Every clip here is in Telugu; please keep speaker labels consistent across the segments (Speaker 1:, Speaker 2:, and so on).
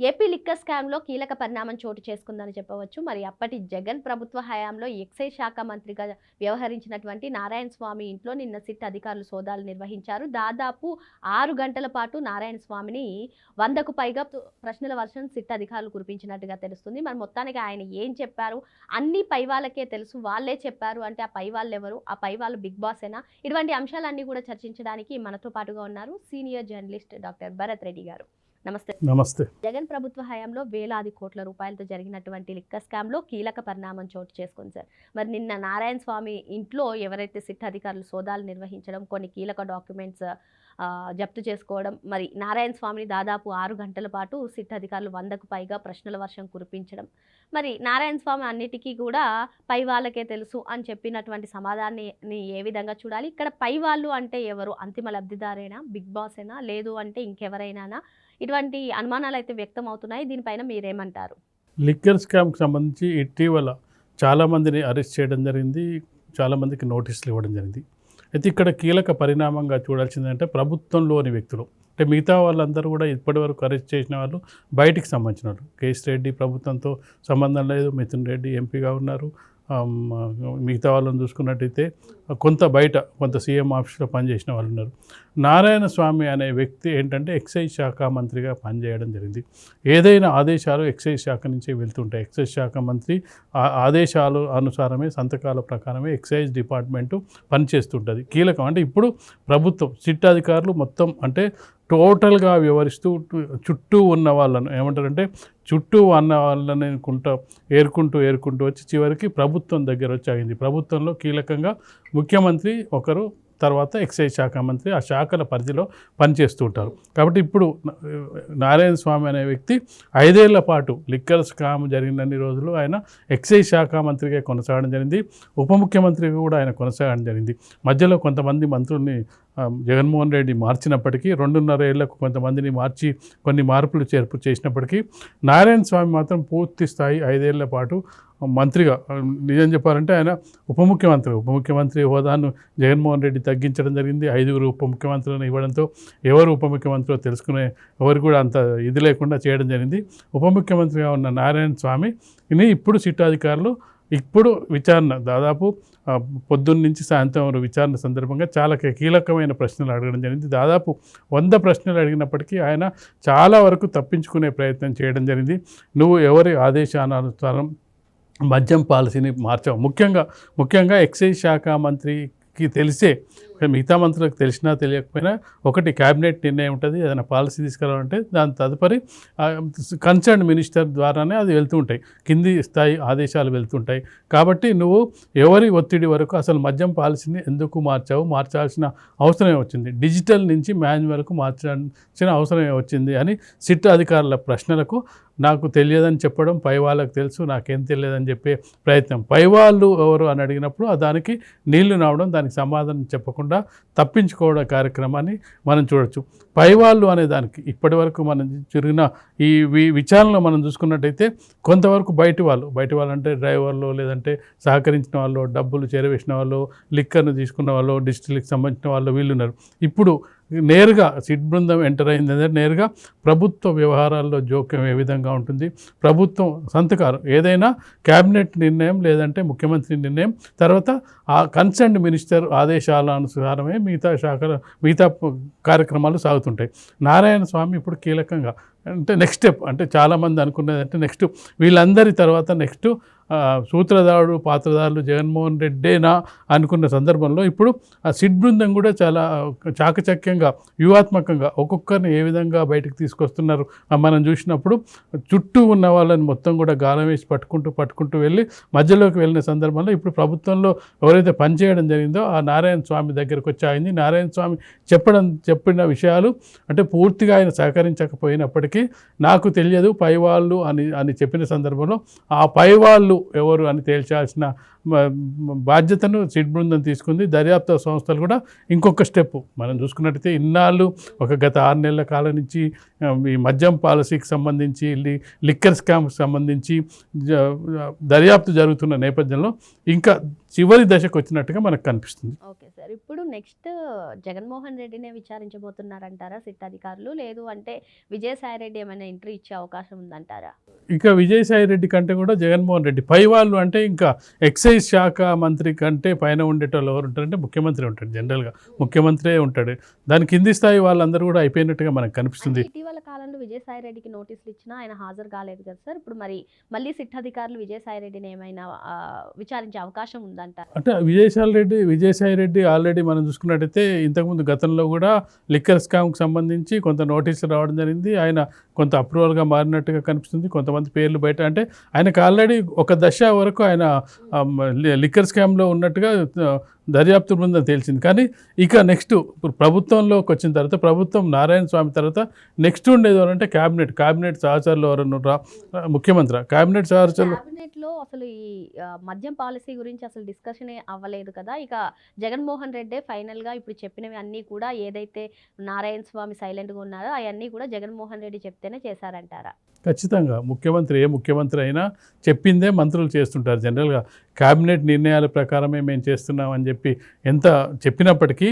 Speaker 1: AP liquor స్కామ్లో కీలక పరిణామం చోటు చేసుకుందని చెప్పవచ్చు. మరి అప్పటి జగన్ ప్రభుత్వ హయాంలో ఎక్సైజ్ శాఖ మంత్రిగా వ్యవహరించినటువంటి నారాయణ స్వామి ఇంట్లో నిన్న సిట్ అధికారులు సోదాలు నిర్వహించారు. దాదాపు ఆరు గంటల పాటు నారాయణ స్వామిని వందకు పైగా ప్రశ్నల వర్షం సిట్ అధికారులు కురిపించినట్టుగా తెలుస్తుంది. మరి మొత్తానికి ఆయన ఏం చెప్పారు? అన్ని పై వాళ్ళకే తెలుసు. వాళ్ళే చెప్పారు అంటే ఆ పై వాళ్ళు ఎవరు? ఆ పై వాళ్ళు బిగ్ బాస్ ఏనా? ఇటువంటి అంశాలన్నీ కూడా చర్చించడానికి మనతో పాటుగా ఉన్నారు senior journalist doctor Bharat Reddy garu. నమస్తే.
Speaker 2: నమస్తే.
Speaker 1: జగన్ ప్రభుత్వ హయాంలో వేలాది కోట్ల రూపాయలతో జరిగినటువంటి లిక్కర్ స్కామ్లో కీలక పరిణామం చోటు చేసుకుంది సార్. మరి నిన్న నారాయణ స్వామి ఇంట్లో ఎవరైతే సిట్ అధికారులు సోదాలు నిర్వహించడం కొన్ని కీలక డాక్యుమెంట్స్ జప్తు చేసుకోవడం. మరి నారాయణ స్వామిని దాదాపు ఆరు గంటల పాటు సిట్ అధికారులు వందకు పైగా ప్రశ్నల వర్షం కురిపించడం. మరి నారాయణ స్వామి అన్నిటికీ కూడా పై వాళ్ళకే తెలుసు అని చెప్పినటువంటి సమాధానాన్ని ఏ విధంగా చూడాలి? ఇక్కడ పై వాళ్ళు అంటే ఎవరు? అంతిమ లబ్ధిదారేనా? బిగ్ బాస్ అయినా లేదు అంటే ఇంకెవరైనా ఇటువంటి అనుమానాలు అయితే వ్యక్తం అవుతున్నాయి. దీనిపైన మీరేమంటారు?
Speaker 2: లిక్కర్ స్కామ్కి సంబంధించి ఇటీవల చాలామందిని అరెస్ట్ చేయడం జరిగింది. చాలామందికి నోటీసులు ఇవ్వడం జరిగింది. అయితే ఇక్కడ కీలక పరిణామంగా చూడాల్సిందంటే ప్రభుత్వంలోని వ్యక్తులు. అంటే మిగతా వాళ్ళందరూ కూడా ఇప్పటివరకు అరెస్ట్ చేసిన వాళ్ళు బయటికి సంబంధించిన వాళ్ళు. కేసీ రెడ్డి ప్రభుత్వంతో సంబంధం లేదు. మిథున్ రెడ్డి ఎంపీగా ఉన్నారు. మిగతా వాళ్ళని చూసుకున్నట్టయితే కొంత బయట కొంత సీఎం ఆఫీస్లో పనిచేసిన వాళ్ళు ఉన్నారు. నారాయణ స్వామి అనే వ్యక్తి ఏంటంటే ఎక్సైజ్ శాఖ మంత్రిగా పనిచేయడం జరిగింది. ఏదైనా ఆదేశాలు ఎక్సైజ్ శాఖ నుంచి వెళ్తుంటాయి. ఎక్సైజ్ శాఖ మంత్రి ఆ ఆదేశాలు అనుసారమే సంతకాల ప్రకారమే ఎక్సైజ్ డిపార్ట్మెంటు పనిచేస్తుంటుంది. కీలకం అంటే ఇప్పుడు ప్రభుత్వం సిట్ అధికారులు మొత్తం అంటే టోటల్గా వివరిస్తూ చుట్టూ ఉన్న వాళ్ళను ఏమంటారంటే చుట్టూ ఉన్న వాళ్ళని కుంటా ఏరుకుంటూ ఏరుకుంటూ వచ్చి చివరికి ప్రభుత్వం దగ్గర వచ్చి ఆగింది. ప్రభుత్వంలో కీలకంగా ముఖ్యమంత్రి ఒకరు తర్వాత ఎక్సైజ్ శాఖ మంత్రి. ఆ శాఖల పరిధిలో పనిచేస్తూ ఉంటారు కాబట్టి ఇప్పుడు నారాయణ స్వామి అనే వ్యక్తి ఐదేళ్ళ పాటు లిక్కర్ స్కామ్ జరిగినన్ని రోజులు ఆయన ఎక్సైజ్ శాఖ మంత్రిగా కొనసాగడం జరిగింది. ఉప ముఖ్యమంత్రిగా కూడా ఆయన కొనసాగడం జరిగింది. మధ్యలో కొంతమంది మంత్రుల్ని జగన్మోహన్ రెడ్డి మార్చినప్పటికీ రెండున్నర ఏళ్ళకు కొంతమందిని మార్చి కొన్ని మార్పులు చేర్పు చేసినప్పటికీ నారాయణ స్వామి మాత్రం పూర్తి స్థాయి ఐదేళ్ళ పాటు మంత్రిగా నిజం చెప్పాలంటే ఆయన ఉప ముఖ్యమంత్రి. ఉప ముఖ్యమంత్రి హోదాను జగన్మోహన్ రెడ్డి తగ్గించడం జరిగింది. ఐదుగురు ఉప ముఖ్యమంత్రులను ఇవ్వడంతో ఎవరు ఉప ముఖ్యమంత్రిలో తెలుసుకునే ఎవరు కూడా అంత ఇది లేకుండా చేయడం జరిగింది. ఉప ముఖ్యమంత్రిగా ఉన్న నారాయణ స్వామిని ఇప్పుడు సిట్ అధికారులు ఇప్పుడు విచారణ దాదాపు పొద్దున్న నుంచి సాయంత్రం వరకు విచారణ సందర్భంగా చాలా కీలకమైన ప్రశ్నలు అడగడం జరిగింది. దాదాపు వంద ప్రశ్నలు అడిగినప్పటికీ ఆయన చాలా వరకు తప్పించుకునే ప్రయత్నం చేయడం జరిగింది. నువ్వు ఎవరి ఆదేశానుసారం మద్యం పాలసీని మార్చావు ముఖ్యంగా ముఖ్యంగా ఎక్సైజ్ శాఖ మంత్రికి తెలిసే మిగతా మంత్రులకు తెలిసినా తెలియకపోయినా ఒకటి క్యాబినెట్ నిర్ణయం ఉంటుంది ఏదైనా పాలసీ తీసుకురావాలంటే దాని తదుపరి కన్సర్న్ మినిస్టర్ ద్వారానే అది వెళ్తూ ఉంటాయి. కింది స్థాయి ఆదేశాలు వెళ్తుంటాయి కాబట్టి నువ్వు ఎవరి ఒత్తిడి వరకు అసలు మద్యం పాలసీని ఎందుకు మార్చావు? మార్చాల్సిన అవసరమే వచ్చింది? డిజిటల్ నుంచి మాన్యువల్కు మార్చాల్సిన అవసరమే వచ్చింది అని సిట్ అధికారుల ప్రశ్నలకు నాకు తెలియదని చెప్పడం పై వాళ్ళకు తెలుసు నాకేం తెలియదని చెప్పే ప్రయత్నం. పై వాళ్ళు ఎవరు అని అడిగినప్పుడు దానికి నీళ్ళు నావడం దానికి సమాధానం చెప్పకుండా తప్పించుకోవడం కార్యక్రమాన్ని మనం చూడొచ్చు. పై వాళ్ళు అనే దానికి ఇప్పటి వరకు మనం జరిగిన ఈ వి- విచారణలో మనం చూసుకున్నట్టయితే కొంతవరకు బయటి వాళ్ళు బయటి వాళ్ళు అంటే డ్రైవర్లు లేదంటే సహకరించిన వాళ్ళు డబ్బులు చేరవేసిన వాళ్ళు లిక్కర్ను తీసుకున్న వాళ్ళు డిస్టిల్కి సంబంధించిన వాళ్ళు వీళ్ళు ఉన్నారు ఇప్పుడు నేరుగా సిట్ బృందం ఎంటర్ అయిందంటే నేరుగా ప్రభుత్వ వ్యవహారాల్లో జోక్యం ఏ విధంగా ఉంటుంది? ప్రభుత్వం సంతకాలు ఏదైనా క్యాబినెట్ నిర్ణయం లేదంటే ముఖ్యమంత్రి నిర్ణయం తర్వాత ఆ కన్సర్న్ మినిస్టర్ ఆదేశాల అనుసారమే మిగతా శాఖల మిగతా కార్యక్రమాలు సాగుతాయి. సాగుతుంటాయి నారాయణ స్వామి ఇప్పుడు కీలకంగా అంటే నెక్స్ట్ స్టెప్ అంటే చాలామంది అనుకున్నది అంటే నెక్స్ట్ వీళ్ళందరి తర్వాత నెక్స్ట్ సూత్రధారుడు పాత్రధారులు జగన్మోహన్ రెడ్డేనా అనుకున్న సందర్భంలో ఇప్పుడు ఆ సిట్ బృందం కూడా చాలా చాకచక్యంగా వ్యూహాత్మకంగా ఒక్కొక్కరిని ఏ విధంగా బయటకు తీసుకొస్తున్నారు? మనం చూసినప్పుడు చుట్టూ ఉన్న వాళ్ళని మొత్తం కూడా గాలం వేసి పట్టుకుంటూ పట్టుకుంటూ వెళ్ళి మధ్యలోకి వెళ్ళిన సందర్భంలో ఇప్పుడు ప్రభుత్వంలో ఎవరైతే పనిచేయడం జరిగిందో ఆ నారాయణ స్వామి దగ్గరకు వచ్చి నారాయణ స్వామి చెప్పడం చెప్పిన విషయాలు అంటే పూర్తిగా ఆయన సహకరించకపోయినప్పటికీ నాకు తెలియదు పైవాళ్ళు అని అని చెప్పిన సందర్భంలో ఆ పై వాళ్ళు ఎవరు అని తేల్చాల్సిన బాధ్యతను సిట్ బృందం తీసుకుంది. దర్యాప్తు సంస్థలు కూడా ఇంకొక స్టెప్ మనం చూసుకున్నట్టయితే ఇన్నాళ్ళు ఒక గత ఆరు నెలల కాలం నుంచి ఈ మద్యం పాలసీకి సంబంధించి లిక్కర్ స్కామ్కి సంబంధించి దర్యాప్తు జరుగుతున్న నేపథ్యంలో ఇంకా చివరి దశకు వచ్చినట్టుగా మనకు కనిపిస్తుంది.
Speaker 1: Okay sir. సార్ ఇప్పుడు నెక్స్ట్ జగన్మోహన్ రెడ్డినే విచారించబోతున్నారంటారా సిట్ అధికారులు లేదు అంటే విజయసాయి రెడ్డి ఏమైనా ఎంట్రీ ఇచ్చే అవకాశం ఉందంటారా?
Speaker 2: ఇక విజయసాయి రెడ్డి కంటే కూడా జగన్మోహన్ రెడ్డి పై వాళ్ళు అంటే ఇంకా ఎక్సైజ్ శాఖ మంత్రి కంటే పైన ఉండేటోళ్ళు ఎవరు ఉంటారంటే ముఖ్యమంత్రి ఉంటాడు జనరల్గా. ముఖ్యమంత్రే ఉంటాడు. దాని కింది స్థాయి వాళ్ళందరూ కూడా అయిపోయినట్టుగా మనకు కనిపిస్తుంది.
Speaker 1: ఇటీవల కాలంలో విజయసాయి రెడ్డికి నోటీసులు ఇచ్చినా ఆయన హాజరు కాలేదు కదా సార్. ఇప్పుడు మరి మళ్ళీ సిట్ అధికారులు విజయసాయి రెడ్డిని ఏమైనా విచారించే అవకాశం ఉందంటారా
Speaker 2: అంటే విజయసాయి రెడ్డి విజయసాయి రెడ్డి ఆల్రెడీ మనం చూసుకున్నట్టయితే ఇంతకుముందు గతంలో కూడా లిక్కర్ స్కామ్కి సంబంధించి కొంత నోటీసులు రావడం జరిగింది. ఆయన కొంత అప్రూవల్గా మారినట్టుగా కనిపిస్తుంది. కొంతమంది పేర్లు బయట అంటే ఆయనకు ఆల్రెడీ ఒక దశ వరకు ఆయన లి- లిక్కర్ స్కామ్లో ఉన్నట్టుగా దర్యాప్తు బృందం తేల్చింది. కానీ ఇక నెక్స్ట్ ఇప్పుడు ప్రభుత్వంలోకి వచ్చిన తర్వాత ప్రభుత్వం నారాయణ స్వామి తర్వాత నెక్స్ట్ ఉండేది ఎవరంటే క్యాబినెట్ క్యాబినెట్ సహచరులు ఎవరన్నా రా ముఖ్యమంత్రి. క్యాబినెట్ సహచరులు
Speaker 1: కేబినెట్ అసలు ఈ మద్యం పాలసీ గురించి అసలు డిస్కషన్ అవ్వలేదు కదా. ఇక జగన్మోహన్ రెడ్డి ఫైనల్గా ఇప్పుడు చెప్పినవి అన్నీ కూడా ఏదైతే నారాయణ స్వామి సైలెంట్గా ఉన్నారో అవన్నీ కూడా జగన్మోహన్ రెడ్డి చెప్తేనే చేశారంటారా?
Speaker 2: ఖచ్చితంగా ముఖ్యమంత్రి ఏ ముఖ్యమంత్రి అయినా చెప్పిందే మంత్రులు చేస్తుంటారు. జనరల్గా క్యాబినెట్ నిర్ణయాల ప్రకారమే మేము చేస్తున్నాం అని చెప్పి ఎంత చెప్పినప్పటికీ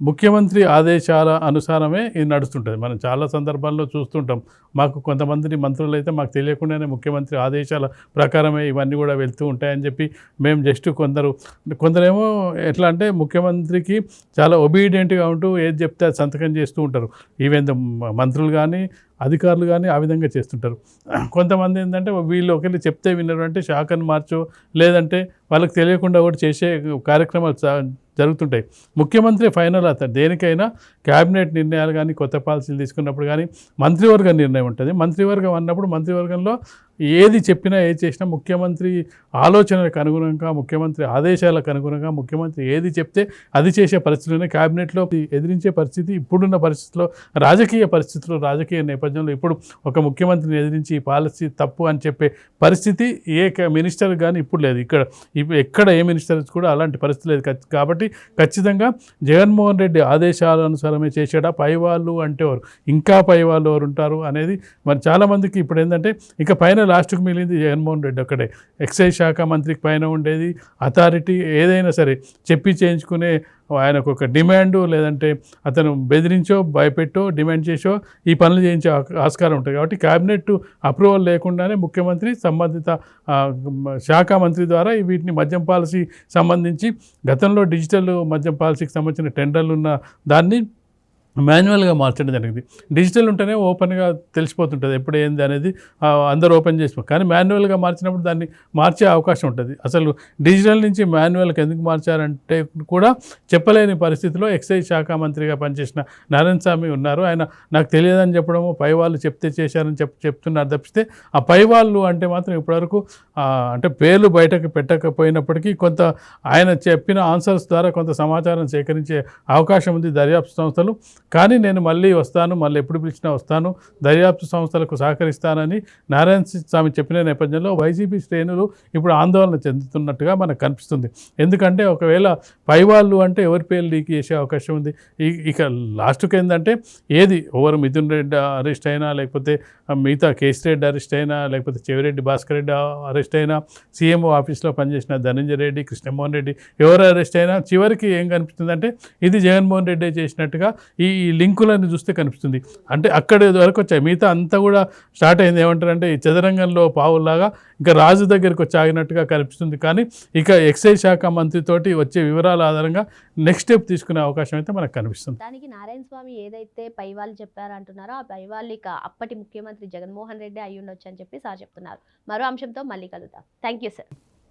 Speaker 2: ముఖ్యమంత్రి ఆదేశాల అనుసారమే ఇది నడుస్తుంటుంది. మనం చాలా సందర్భాల్లో చూస్తుంటాం. మాకు కొంతమంది మంత్రులు అయితే మాకు తెలియకుండానే ముఖ్యమంత్రి ఆదేశాల ప్రకారమే ఇవన్నీ కూడా వెళ్తూ ఉంటాయని చెప్పి మేము జస్ట్ కొందరు కొందరేమో ఎట్లా అంటే ముఖ్యమంత్రికి చాలా ఒబీడియంట్గా ఉంటూ ఏది చెప్తే అది సంతకం చేస్తూ ఉంటారు. ఈవెన్ మంత్రులు కానీ అధికారులు కానీ ఆ విధంగా చేస్తుంటారు. కొంతమంది ఏంటంటే వీళ్ళు ఒకళ్ళు చెప్తే వినరు అంటే శాఖను మార్చో లేదంటే వాళ్ళకి తెలియకుండా కూడా చేసే కార్యక్రమాలు జరుగుతుంటాయి. ముఖ్యమంత్రి ఫైనల్ అవుతారు దేనికైనా క్యాబినెట్ నిర్ణయాలు కానీ కొత్త పాలసీలు తీసుకున్నప్పుడు కానీ మంత్రివర్గ నిర్ణయం ఉంటుంది. మంత్రివర్గం అన్నప్పుడు మంత్రివర్గంలో ఏది చెప్పినా ఏది చేసినా ముఖ్యమంత్రి ఆలోచనలకు అనుగుణంగా ముఖ్యమంత్రి ఆదేశాలకు అనుగుణంగా ముఖ్యమంత్రి ఏది చెప్తే అది చేసే పరిస్థితుల్లోనే క్యాబినెట్లో ఎదిరించే పరిస్థితి ఇప్పుడున్న పరిస్థితిలో రాజకీయ పరిస్థితుల్లో రాజకీయ నేపథ్యంలో ఇప్పుడు ఒక ముఖ్యమంత్రిని ఎదిరించి ఈ పాలసీ తప్పు అని చెప్పే పరిస్థితి ఏ క- మినిస్టర్ కానీ ఇప్పుడు లేదు. ఇక్కడ ఇప్పుడు ఎక్కడ ఏ మినిస్టర్ కూడా అలాంటి పరిస్థితి లేదు. కాబట్టి ఖచ్చితంగా జగన్మోహన్ రెడ్డి ఆదేశాల అనుసారమే చేసాడా పై వాళ్ళు అంటే వారు ఇంకా పై వాళ్ళు ఎవరు ఉంటారు? అనేది మరి చాలామందికి ఇప్పుడు ఏంటంటే ఇక పైన లాస్ట్కు మిగిలింది జగన్మోహన్ రెడ్డి ఒక్కడే. ఎక్సైజ్ శాఖ మంత్రికి పైన ఉండేది అథారిటీ ఏదైనా సరే చెప్పి చేయించుకునే ఆయనకు ఒక డిమాండు లేదంటే అతను బెదిరించో భయపెట్టో డిమాండ్ చేసో ఈ పనులు చేయించే ఆస్కారం ఉంటుంది. కాబట్టి క్యాబినెట్ అప్రూవల్ లేకుండానే ముఖ్యమంత్రి సంబంధిత శాఖ మంత్రి ద్వారా వీటిని మద్యం పాలసీ సంబంధించి గతంలో డిజిటల్ మద్యం పాలసీకి సంబంధించిన టెండర్లు ఉన్న దాన్ని మాన్యువల్గా మార్చడం జరిగింది. డిజిటల్ ఉంటేనే ఓపెన్గా తెలిసిపోతుంటుంది ఎప్పుడు ఏంది అనేది అందరూ ఓపెన్ చేసి కానీ మాన్యువల్గా మార్చినప్పుడు దాన్ని మార్చే అవకాశం ఉంటుంది. అసలు డిజిటల్ నుంచి మాన్యువల్కి ఎందుకు మార్చారంటే కూడా చెప్పలేని పరిస్థితిలో ఎక్సైజ్ శాఖ మంత్రిగా పనిచేసిన నారాయణ స్వామి ఉన్నారు. ఆయన నాకు తెలియదని చెప్పడము పై వాళ్ళు చెప్తే చేశారని చెప్ చెప్తున్నారు తప్పిస్తే ఆ పై వాళ్ళు అంటే మాత్రం ఇప్పటివరకు అంటే పేర్లు బయటకు పెట్టకపోయినప్పటికీ కొంత ఆయన చెప్పిన ఆన్సర్స్ ద్వారా కొంత సమాచారం సేకరించే అవకాశం ఉంది దర్యాప్తు సంస్థలు. కానీ నేను మళ్ళీ వస్తాను మళ్ళీ ఎప్పుడు పిలిచినా వస్తాను దర్యాప్తు సంస్థలకు సహకరిస్తానని నారాయణ స్వామి చెప్పిన నేపథ్యంలో వైసీపీ శ్రేణులు ఇప్పుడు ఆందోళన చెందుతున్నట్టుగా మనకు కనిపిస్తుంది. ఎందుకంటే ఒకవేళ పై వాళ్ళు అంటే ఎవరి పేర్లు లీక్ చేసే అవకాశం ఉంది. ఇక లాస్ట్కి ఏంటంటే ఏది? ఎవరు మిథున్ రెడ్డి అరెస్ట్ అయినా లేకపోతే మిగతా కేసీ రెడ్డి అరెస్ట్ అయినా లేకపోతే చెవిరెడ్డి భాస్కర్ రెడ్డి అరెస్ట్ అయినా సీఎంఓ ఆఫీస్లో పనిచేసిన ధనంజయ రెడ్డి కృష్ణమోహన్ రెడ్డి ఎవరు అరెస్ట్ అయినా చివరికి ఏం కనిపిస్తుందంటే ఇది జగన్మోహన్ రెడ్డి చేసినట్టుగా ఈ లింకులను చూస్తే కనిపిస్తుంది. అంటే అక్కడ వరకు వచ్చాయి. మిగతా అంతా కూడా స్టార్ట్ అయింది. ఏమంటారంటే ఈ చదరంగంలో పావుల్లాగా ఇంకా రాజు దగ్గరికి వచ్చి ఆగినట్టుగా కనిపిస్తుంది. కానీ ఇక ఎక్సైజ్ శాఖ మంత్రితోటి వచ్చే వివరాల ఆధారంగా నెక్స్ట్ స్టెప్ తీసుకునే అవకాశం అయితే మనకు కనిపిస్తుంది.
Speaker 1: దానికి నారాయణ స్వామి ఏదైతే పైవాళ్ళు చెప్పారంటున్నారో ఆ పైవాళ్ళు ఇక అప్పటి ముఖ్యమంత్రి జగన్మోహన్ రెడ్డి అయ్యుండొచ్చు ఉండొచ్చు అని చెప్పి సార్ చెప్తున్నారు. మరో అంశంతో మళ్ళీ కలుద్దాం. Thank you sir